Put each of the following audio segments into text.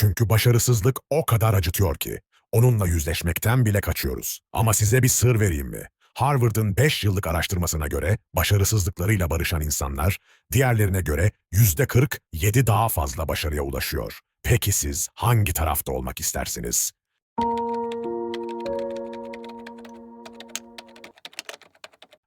Çünkü başarısızlık o kadar acıtıyor ki onunla yüzleşmekten bile kaçıyoruz. Ama size bir sır vereyim mi? Harvard'ın 5 yıllık araştırmasına göre başarısızlıklarıyla barışan insanlar diğerlerine göre %47 daha fazla başarıya ulaşıyor. Peki siz hangi tarafta olmak istersiniz?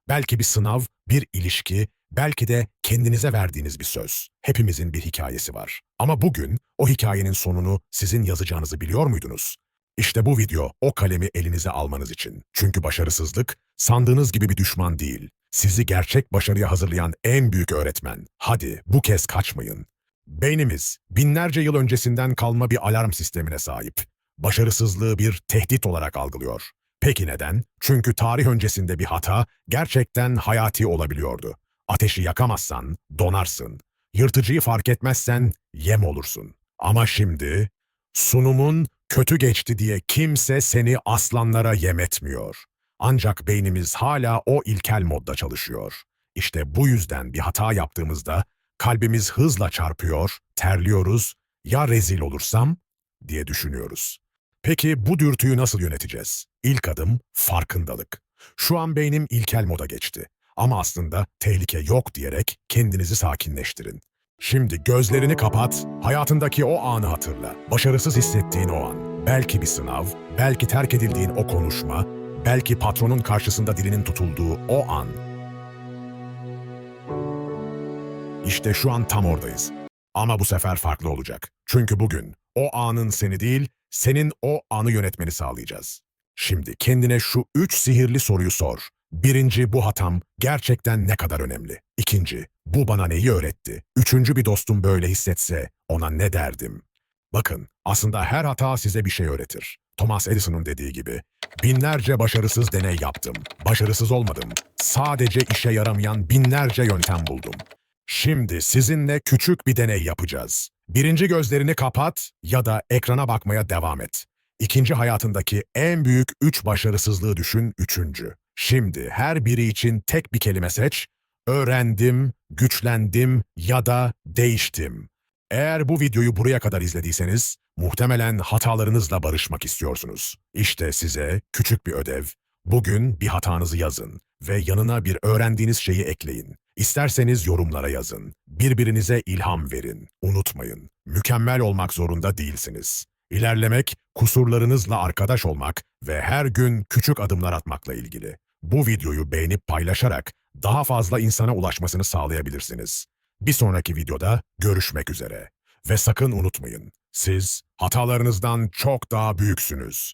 Belki bir sınav, bir ilişki, belki de kendinize verdiğiniz bir söz. Hepimizin bir hikayesi var. Ama bugün o hikayenin sonunu sizin yazacağınızı biliyor muydunuz? İşte bu video o kalemi elinize almanız için. Çünkü başarısızlık sandığınız gibi bir düşman değil. Sizi gerçek başarıya hazırlayan en büyük öğretmen. Hadi bu kez kaçmayın. Beynimiz binlerce yıl öncesinden kalma bir alarm sistemine sahip. Başarısızlığı bir tehdit olarak algılıyor. Peki neden? Çünkü tarih öncesinde bir hata gerçekten hayati olabiliyordu. Ateşi yakamazsan donarsın. Yırtıcıyı fark etmezsen yem olursun. Ama şimdi sunumun kötü geçti diye kimse seni aslanlara yem etmiyor. Ancak beynimiz hala o ilkel modda çalışıyor. İşte bu yüzden bir hata yaptığımızda kalbimiz hızla çarpıyor, terliyoruz, ya rezil olursam diye düşünüyoruz. Peki bu dürtüyü nasıl yöneteceğiz? İlk adım farkındalık. Şu an beynim ilkel moda geçti. Ama aslında tehlike yok diyerek kendinizi sakinleştirin. Şimdi gözlerini kapat, hayatındaki o anı hatırla. Başarısız hissettiğin o an. Belki bir sınav, belki terk edildiğin o konuşma, belki patronun karşısında dilinin tutulduğu o an. İşte şu an tam oradayız. Ama bu sefer farklı olacak. Çünkü bugün o anın seni değil, senin o anı yönetmeni sağlayacağız. Şimdi kendine şu üç sihirli soruyu sor. Birinci, bu hatam gerçekten ne kadar önemli? İkinci, bu bana neyi öğretti? Üçüncü, bir dostum böyle hissetse ona ne derdim? Bakın, aslında her hata size bir şey öğretir. Thomas Edison'un dediği gibi, binlerce başarısız deney yaptım. Başarısız olmadım. Sadece işe yaramayan binlerce yöntem buldum. Şimdi sizinle küçük bir deney yapacağız. Birinci gözlerini kapat ya da ekrana bakmaya devam et. İkinci hayatındaki en büyük üç başarısızlığı düşün üçüncü. Şimdi her biri için tek bir kelime seç. Öğrendim, güçlendim ya da değiştim. Eğer bu videoyu buraya kadar izlediyseniz, muhtemelen hatalarınızla barışmak istiyorsunuz. İşte size küçük bir ödev. Bugün bir hatanızı yazın ve yanına bir öğrendiğiniz şeyi ekleyin. İsterseniz yorumlara yazın. Birbirinize ilham verin. Unutmayın, mükemmel olmak zorunda değilsiniz. İlerlemek, kusurlarınızla arkadaş olmak ve her gün küçük adımlar atmakla ilgili. Bu videoyu beğenip paylaşarak daha fazla insana ulaşmasını sağlayabilirsiniz. Bir sonraki videoda görüşmek üzere. Ve sakın unutmayın, siz hatalarınızdan çok daha büyüksünüz.